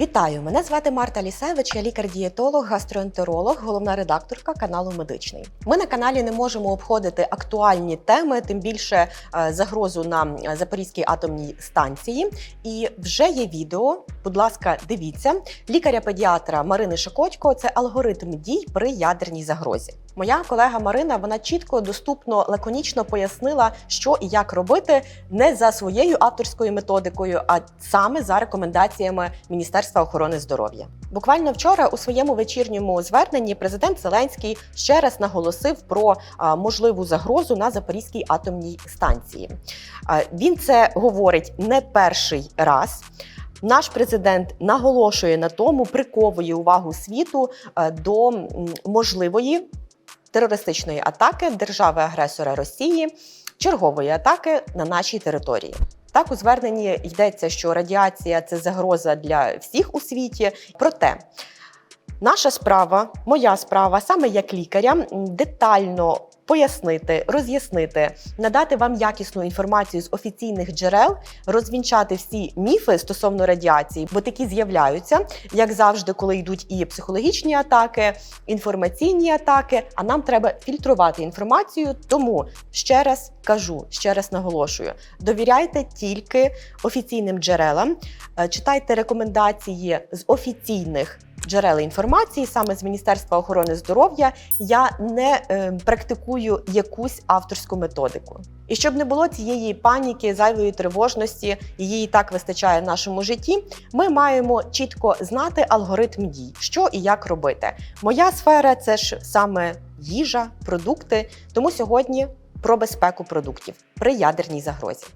Вітаю! Мене звати Марта Лісевич, я лікар-дієтолог, гастроентеролог, головна редакторка каналу Медичний. Ми на каналі не можемо обходити актуальні теми, тим більше е, загрозу на Запорізькій атомній станції. І вже є відео. Будь ласка, дивіться лікаря-педіатра Марини Шакотько. Це алгоритм дій при ядерній загрозі. Моя колега Марина вона чітко, доступно, лаконічно пояснила, що і як робити не за своєю авторською методикою, а саме за рекомендаціями Міністерства охорони здоров'я. Буквально вчора у своєму вечірньому зверненні президент Зеленський ще раз наголосив про можливу загрозу на Запорізькій атомній станції. Він це говорить не перший раз. Наш президент наголошує на тому, приковує увагу світу до можливої терористичної атаки держави-агресора Росії, чергової атаки на нашій території. Так у зверненні йдеться, що радіація це загроза для всіх у світі. Проте наша справа, моя справа, саме як лікаря, детально пояснити, роз'яснити, надати вам якісну інформацію з офіційних джерел, розвінчати всі міфи стосовно радіації, бо такі з'являються, як завжди, коли йдуть і психологічні атаки, інформаційні атаки. А нам треба фільтрувати інформацію. Тому ще раз кажу, ще раз наголошую: довіряйте тільки офіційним джерелам, е, читайте рекомендації з офіційних. Джерел інформації саме з Міністерства охорони здоров'я я не е, практикую якусь авторську методику. І щоб не було цієї паніки, зайвої тривожності, її і так вистачає в нашому житті. Ми маємо чітко знати алгоритм дій, що і як робити. Моя сфера це ж саме їжа, продукти. Тому сьогодні про безпеку продуктів при ядерній загрозі.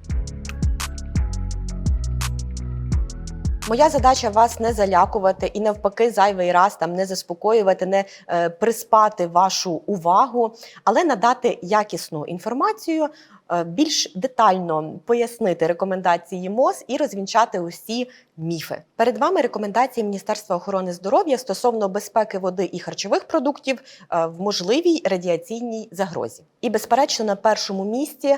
Моя задача вас не залякувати і навпаки зайвий раз там не заспокоювати, не е, приспати вашу увагу, але надати якісну інформацію, е, більш детально пояснити рекомендації МОЗ і розвінчати усі міфи. Перед вами рекомендації Міністерства охорони здоров'я стосовно безпеки води і харчових продуктів е, в можливій радіаційній загрозі. І, безперечно, на першому місці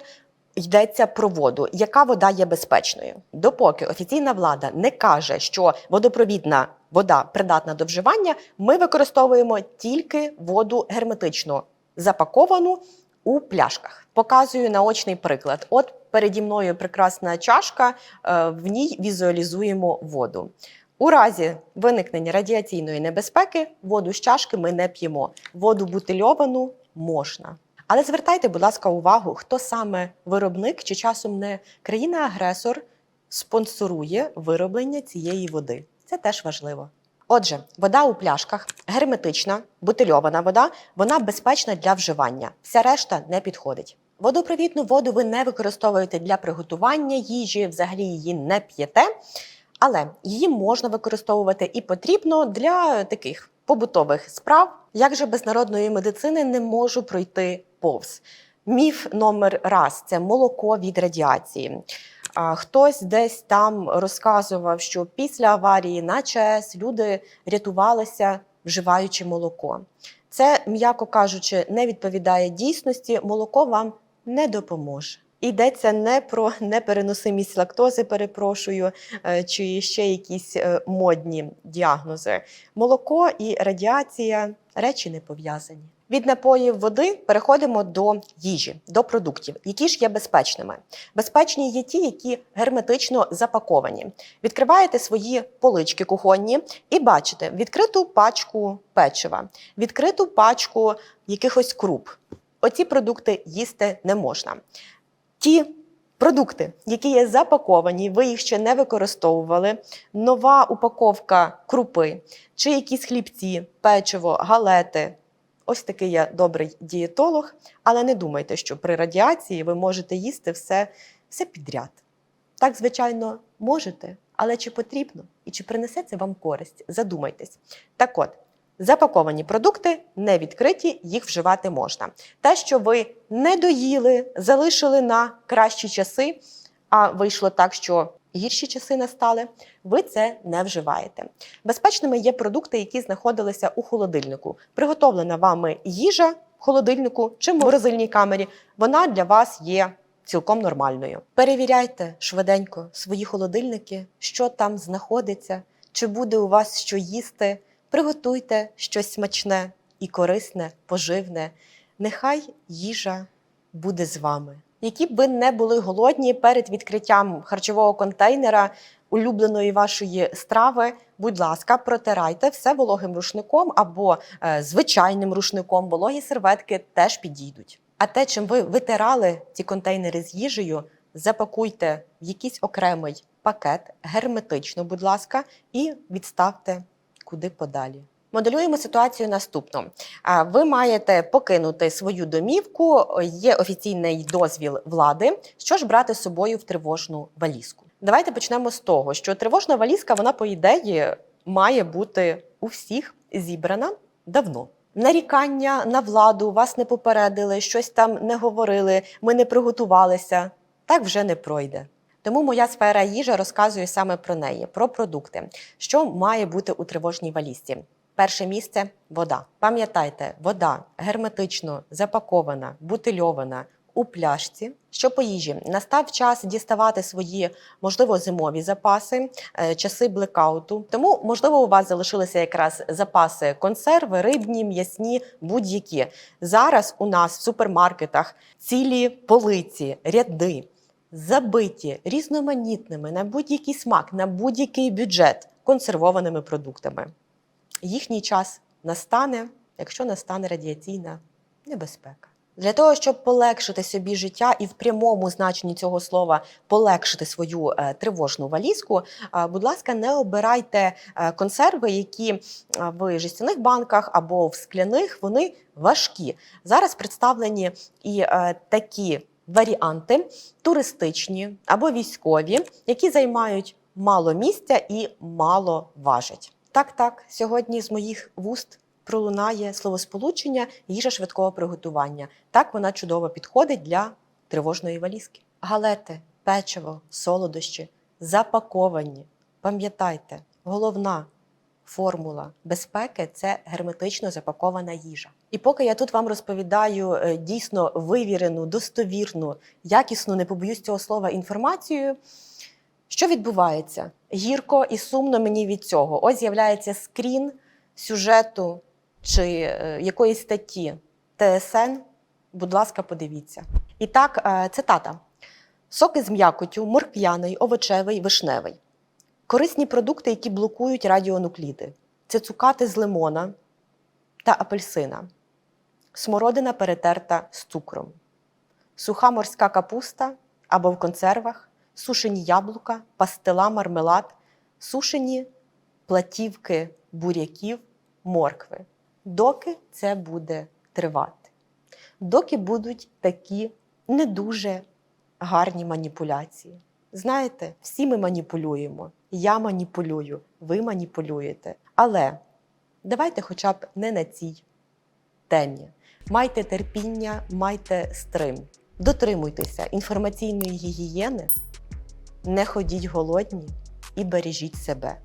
йдеться про воду. Яка вода є безпечною? Допоки офіційна влада не каже, що водопровідна вода придатна до вживання, ми використовуємо тільки воду герметично запаковану у пляшках. Показую наочний приклад. От переді мною прекрасна чашка, е, в ній візуалізуємо воду. У разі виникнення радіаційної небезпеки воду з чашки ми не п'ємо. Воду бутильовану можна. Але звертайте, будь ласка, увагу, хто саме виробник чи часом не країна-агресор спонсорує вироблення цієї води. Це теж важливо. Отже, вода у пляшках герметична, бутильована вода, вона безпечна для вживання. Вся решта не підходить. Водопровідну воду ви не використовуєте для приготування їжі, взагалі її не п'єте, але її можна використовувати і потрібно для таких побутових справ. Як же без народної медицини не можу пройти повз? Міф номер раз це молоко від радіації. Хтось десь там розказував, що після аварії на ЧАЕС люди рятувалися, вживаючи молоко. Це, м'яко кажучи, не відповідає дійсності. Молоко вам не допоможе. Йдеться не про непереносимість лактози, перепрошую, е, чи ще якісь е, модні діагнози. Молоко і радіація речі не пов'язані. Від напоїв води переходимо до їжі, до продуктів, які ж є безпечними. Безпечні є ті, які герметично запаковані. Відкриваєте свої полички кухонні і бачите відкриту пачку печива, відкриту пачку якихось круп. Оці продукти їсти не можна. Ті продукти, які є запаковані, ви їх ще не використовували, нова упаковка крупи, чи якісь хлібці, печиво, галети. Ось такий я добрий дієтолог, але не думайте, що при радіації ви можете їсти все, все підряд. Так, звичайно, можете, але чи потрібно і чи принесе це вам користь? Задумайтесь. Так от, запаковані продукти не відкриті, їх вживати можна. Те, що ви не доїли, залишили на кращі часи, а вийшло так, що гірші часи настали, ви це не вживаєте. Безпечними є продукти, які знаходилися у холодильнику. Приготовлена вами їжа в холодильнику чи морозильній камері, вона для вас є цілком нормальною. Перевіряйте швиденько свої холодильники, що там знаходиться, чи буде у вас що їсти, приготуйте щось смачне і корисне, поживне. Нехай їжа буде з вами. Які б ви не були голодні перед відкриттям харчового контейнера улюбленої вашої страви, будь ласка, протирайте все вологим рушником або е, звичайним рушником. Вологі серветки теж підійдуть. А те, чим ви витирали ці контейнери з їжею, запакуйте в якийсь окремий пакет герметично, будь ласка, і відставте куди подалі. Моделюємо ситуацію наступну. А, Ви маєте покинути свою домівку, є офіційний дозвіл влади. Що ж брати з собою в тривожну валізку? Давайте почнемо з того, що тривожна валізка, вона, по ідеї, має бути у всіх зібрана давно. Нарікання на владу, вас не попередили, щось там не говорили, ми не приготувалися. Так вже не пройде. Тому моя сфера їжа розказує саме про неї, про продукти, що має бути у тривожній валізці. Перше місце вода. Пам'ятайте, вода герметично запакована, бутильована у пляшці. Що по їжі настав час діставати свої, можливо, зимові запаси, е, часи блекауту. Тому, можливо, у вас залишилися якраз запаси консерви, рибні, м'ясні, будь-які. Зараз у нас в супермаркетах цілі полиці, ряди забиті різноманітними на будь-який смак, на будь-який бюджет консервованими продуктами. Їхній час настане, якщо настане радіаційна небезпека. Для того, щоб полегшити собі життя і в прямому значенні цього слова полегшити свою е, тривожну валізку, е, будь ласка, не обирайте е, консерви, які в жестяних банках або в скляних, вони важкі. Зараз представлені і такі варіанти туристичні або військові, які займають мало місця і мало важать. Так, так, сьогодні з моїх вуст пролунає словосполучення їжа швидкого приготування. Так вона чудово підходить для тривожної валізки. Галети, печиво, солодощі запаковані. Пам'ятайте, головна формула безпеки це герметично запакована їжа. І поки я тут вам розповідаю е, дійсно вивірену, достовірну, якісну, не побоюсь цього слова, інформацію. Що відбувається? Гірко і сумно мені від цього. Ось з'являється скрін сюжету чи е, якоїсь статті ТСН. Будь ласка, подивіться. І так, е, цитата: соки з м'якотю, морквяний, овочевий, вишневий. Корисні продукти, які блокують радіонукліди. Це цукати з лимона та апельсина, смородина перетерта з цукром, суха морська капуста або в консервах, сушені яблука, пастила, мармелад, сушені платівки буряків, моркви. Доки це буде тривати. Доки будуть такі не дуже гарні маніпуляції. Знаєте, всі ми маніпулюємо. Я маніпулюю, ви маніпулюєте. Але давайте хоча б не на цій темі. Майте терпіння, майте стрим. Дотримуйтеся інформаційної гігієни, не ходіть голодні і бережіть себе.